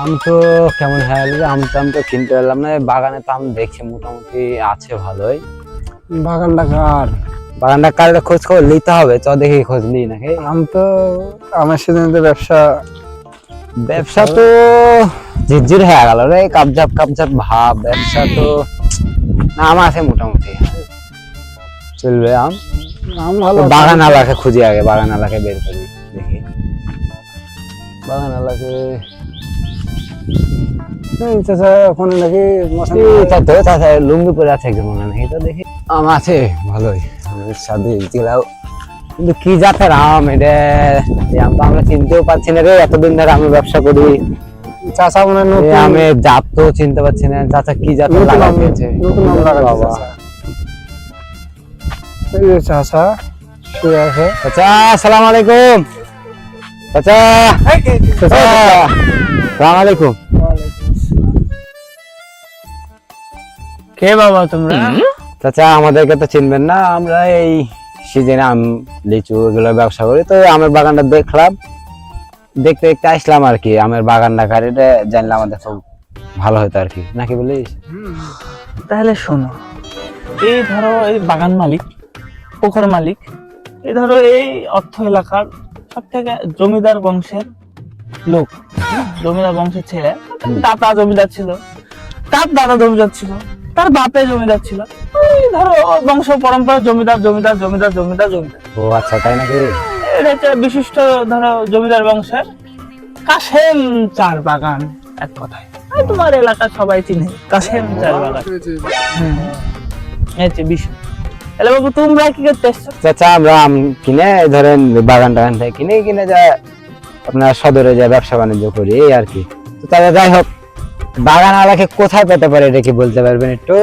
আম তো কেমন হয়ে গেল আম তো আম তো কিনতে পারলাম না বাগানে তো আম দেখছি মোটামুটি আছে ভালোই। বাগানটা কার? বাগানটা কালকে খোঁজ খবর নিতে হবে চ দেখি খোঁজ নিই নাকি। আম তো আমার সেদিন ব্যবসা ব্যবসা তো ঝিরঝির হয়ে গেল রে কাপজাপ কাপজাপ ভাব ব্যবসা তো না আম আছে মোটামুটি। চলবে আম? আম ভালো। বাগান আলাকে খুঁজি আগে বাগান আলাকে বের করি দেখি। বাগান আলাকে ওখানে নাকি লুঙ্গি পরে আছে মনে নাকি তো দেখি। আম আছে ভালোই। সাথে কিন্তু কি জাতের আম এটা আম তো আমরা চিনতেও পারছি না রে এতদিন ধরে আমি ব্যবসা করি। চাচা মনে হয় নতুন। আমের জাত তো চিনতে পারছি না চাচা কি নতুন লাগাইছে? নতুন আম লাগাইছে। এই শুয়ে আছে। চাচা আসসালামু আলাইকুম। চাচা। চাচা আসসালামু আলাইকুম। কে বাবা তোমরা? চাচা আমাদেরকে তো চিনবেন না আমরা এই সিজনে আম লিচু এগুলো ব্যবসা করি। তো আমের বাগানটা দেখলাম দেখতে দেখতে আসলাম আর কি আমের বাগানটা কারিটা জানলে আমাদের খুব ভালো হতো আর কি। নাকি বলিস তাহলে শোনো এই ধরো এই বাগান মালিক পুকুর মালিক এই ধরো এই অর্থ এলাকার সব থেকে জমিদার বংশের লোক হ্যাঁ, জমিদার বংশের ছেলে দাদা জমিদার ছিল তার দাদা জমিদার ছিল। তার বাপে জমিদার ছিল। ওই ধরো বংশ পরম্পরা জমিদার জমিদার জমিদার জমিদার জমিদার। ও আচ্ছা তাই নাকি এটা হচ্ছে বিশিষ্ট ধরো জমিদার বংশের কাশেম চার বাগান এক কথায়। তোমার এলাকার সবাই চিনে কাশেম চার বাগান। হচ্ছে বিষয় তাহলে বাবু তোমরা কি করতে এসছো? চাচা আমরা আম কিনে ধরেন বাগান টাগান থেকে কিনে কিনে যা আপনার সদরে যা ব্যবসা বাণিজ্য করি এই আর কি। তো তাহলে যাই হোক বাগান আলাকে কোথায় পেতে পারে এটা কি বলতে পারবেন একটু?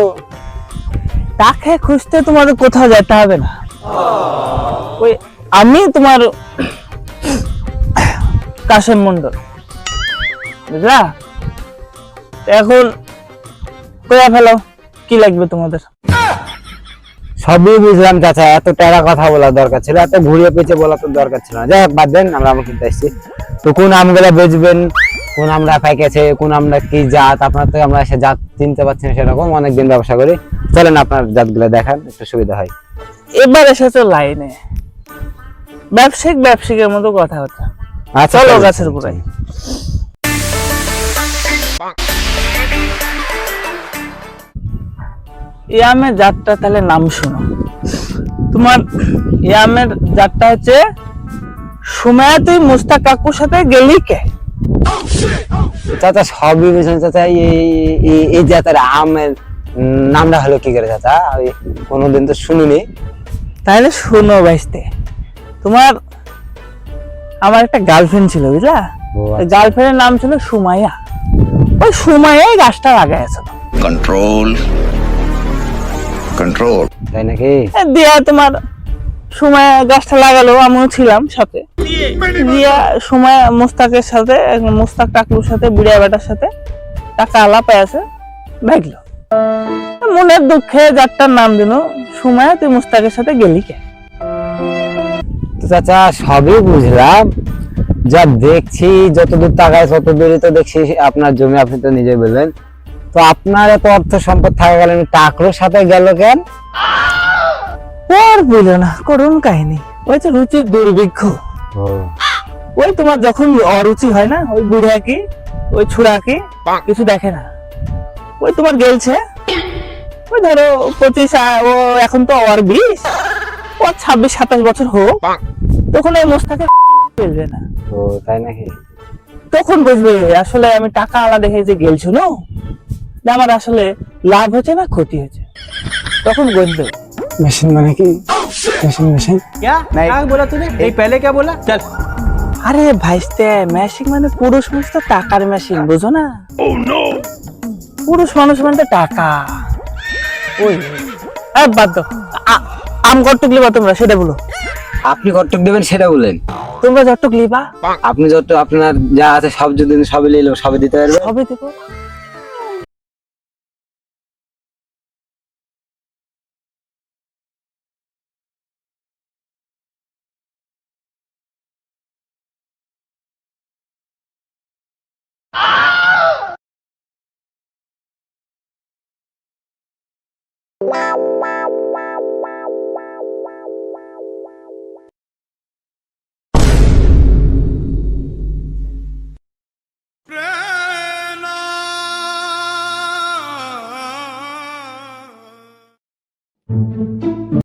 তাকে খুঁজতে তোমাদের কোথাও যেতে হবে না। ওই আমি তোমার কাশেম মন্ডল। বুঝলা? এখন কয়া ফেলো কি লাগবে তোমাদের? সবই বুঝলাম চাচা এত টেরা কথা বলার দরকার ছিল এত ঘুরিয়ে পেঁচে বলা তো দরকার ছিল না। যাই হোক বাদ দেন আমরা আম কিনতে আসছি। তো কোন আমগুলো বেচবেন কোন আমরা প্যাকেছে কোন আমরা কি জাত আপনার থেকে আমরা সে জাত চিনতে পারছি না সেরকম অনেকদিন ব্যবসা করি। চলেন আপনার জাতগুলো দেখান একটু সুবিধা হয়। এবার এসেছ লাইনে। ব্যবসায়িক ব্যবসায়িকের মতো কথা হচ্ছে। আচ্ছা চলো গাছের গোড়ায়। চলেন। জাতটা তাহলে নাম শোনো। তোমার ইয়ামের জাতটা হচ্ছে সুমায়া তুই মুস্তাক কাকুর সাথে গেলি কে? চাচা সবই বুঝলেন চাচা এই জাতের আমের নামটা হলো কি করে চাচা? আমি কোনোদিন তো শুনিনি। তাহলে শোনো বাইসতে তোমার আমার একটা গার্লফ্রেন্ড ছিল বুঝলা? ও আচ্ছা। গার্লফ্রেন্ডের নাম ছিল সুমাইয়া। ওই সুমাইয়াই গাছটা লাগাইছিল কন্ট্রোল কন্ট্রোল তাই নাকি? দিয়া তোমার সময় গাছটা লাগালো আমিও ছিলাম সাথে। দিয়া। সময় মোস্তাকের সাথে মোস্তাক টাকলুর সাথে বুড়িয়া বেটার সাথে টাকা আলাপ আছে ভাগলো। মনের দুঃখে যারটার নাম দিল সময় তুই মোস্তাকের সাথে গেলি কে? চাচা সবই বুঝলাম। যা দেখছি যতদূর তাকায় ততদূরই তো দেখছি আপনার জমি আপনি তো নিজে বললেন। তো আপনার এত অর্থ সম্পদ থাকা গেলেন টাকরোর সাথে গেল কেন? ওর বলল না করুন কাহিনী। ওই তো রুচির দুর্ভিক্ষ। ওই তোমার যখন অরুচি হয় না ওই বুড়া কি ওই ছুড়া কি কিছু দেখে না। ওই তোমার গেলছে। ওই ধরো পঁচিশ ও এখন তো ওর বিশ। ও ছাব্বিশ সাতাশ বছর হোক। তখন ওই মোস্তাকে বুঝবে না। ও তাই নাকি? তখন বুঝবে আসলে আমি টাকা আলা দেখে যে গেলছো না? আমার আসলে লাভ হচ্ছে না ক্ষতি হচ্ছে তখন বুঝবে। মেশিন মানে কি? মেশিন মেশিন क्या क्या बोला तूने नहीं पहले क्या बोला चल আরে ভাইস্তে মেশিন মানে পুরুষ মানুষ তো টাকার মেশিন বুঝো না পুরুষ মানুষ মানে তো টাকা ওই এই বাদ দাও আ- আম কটুক লিবা তোমরা সেটা বলো আপনি কতটুক দেবেন সেটা বলেন তোমরা যতটুক লিবা আপনি যত আপনার যা আছে সব যদি সবই নিলো সবই দিতে পারবে সবে Wow, wow.